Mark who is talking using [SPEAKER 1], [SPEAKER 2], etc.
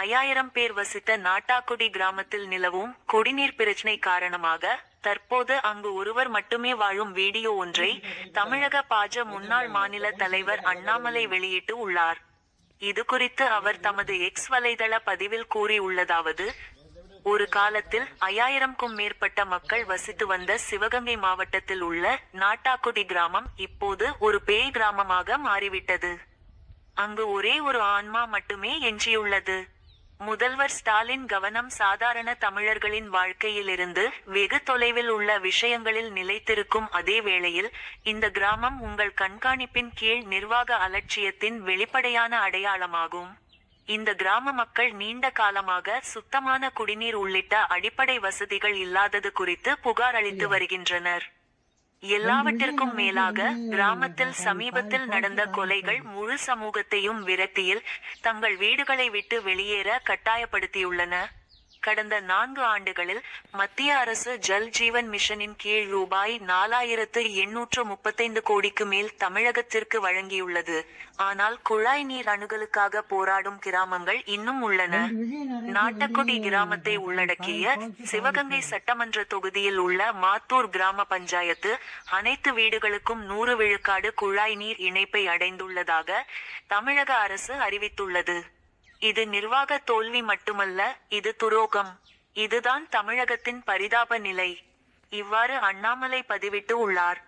[SPEAKER 1] ஐயாயிரம் பேர் வசித்த நாட்டாக்குடி கிராமத்தில் நிலவும் குடிநீர் பிரச்சினை காரணமாக தற்போது அங்கு ஒருவர் மட்டுமே வாழும் வீடியோ ஒன்றை தமிழக பாஜ முன்னாள் மாநில தலைவர் அண்ணாமலை வெளியிட்டு உள்ளார். இது குறித்து அவர் தமது எக்ஸ் வலைதள பதிவில் கூறியுள்ளதாவது ஒரு காலத்தில் ஐயாயிரம்க்கும் மேற்பட்ட மக்கள் வசித்து வந்த சிவகங்கை மாவட்டத்தில் உள்ள நாட்டாக்குடி கிராமம் இப்போது ஒரு பேய் கிராமமாக மாறிவிட்டது. அங்கு ஒரே ஒரு ஆன்மா மட்டுமே எஞ்சியுள்ளது. முதல்வர் ஸ்டாலின் கவனம் சாதாரண தமிழர்களின் வாழ்க்கையிலிருந்து வெகு தொலைவில் உள்ள விஷயங்களில் நிலைத்திருக்கும் அதே வேளையில் இந்த கிராமம் உங்கள் கண்காணிப்பின் கீழ் நிர்வாக அலட்சியத்தின் வெளிப்படையான அடையாளமாகும். இந்த கிராம மக்கள் நீண்ட காலமாக சுத்தமான குடிநீர் உள்ளிட்ட அடிப்படை வசதிகள் இல்லாதது குறித்து புகார் அளித்து வருகின்றனர். எல்லாவற்றிற்கும் மேலாக கிராமத்தில் சமீபத்தில் நடந்த கொலைகள் முழு சமூகத்தையும் விரக்தியில் தங்கள் வீடுகளை விட்டு வெளியேற கட்டாயப்படுத்தியுள்ளன. கடந்த நான்கு ஆண்டுகளில் மத்திய அரசு ஜல் ஜீவன் மிஷனின் கீழ் ரூபாய் நாலாயிரத்து எண்ணூற்று முப்பத்தைந்து கோடிக்கு மேல் தமிழகத்திற்கு வழங்கியுள்ளது. ஆனால் குழாய் நீர் அணுகலுக்காக போராடும் கிராமங்கள் இன்னும் உள்ளன. நாட்டக்குடி கிராமத்தை உள்ளடக்கிய சிவகங்கை சட்டமன்ற தொகுதியில் உள்ள மாத்தூர் கிராம பஞ்சாயத்து அனைத்து வீடுகளுக்கும் நூறு விழுக்காடு குழாய் நீர் இணைப்பை அடைந்துள்ளதாக தமிழக அரசு அறிவித்துள்ளது. இது நிர்வாக தோல்வி மட்டுமல்ல இது துரோகம். இதுதான் தமிழகத்தின் பரிதாப நிலை. இவ்வாறு அண்ணாமலை பதிவிட்டு உள்ளார்.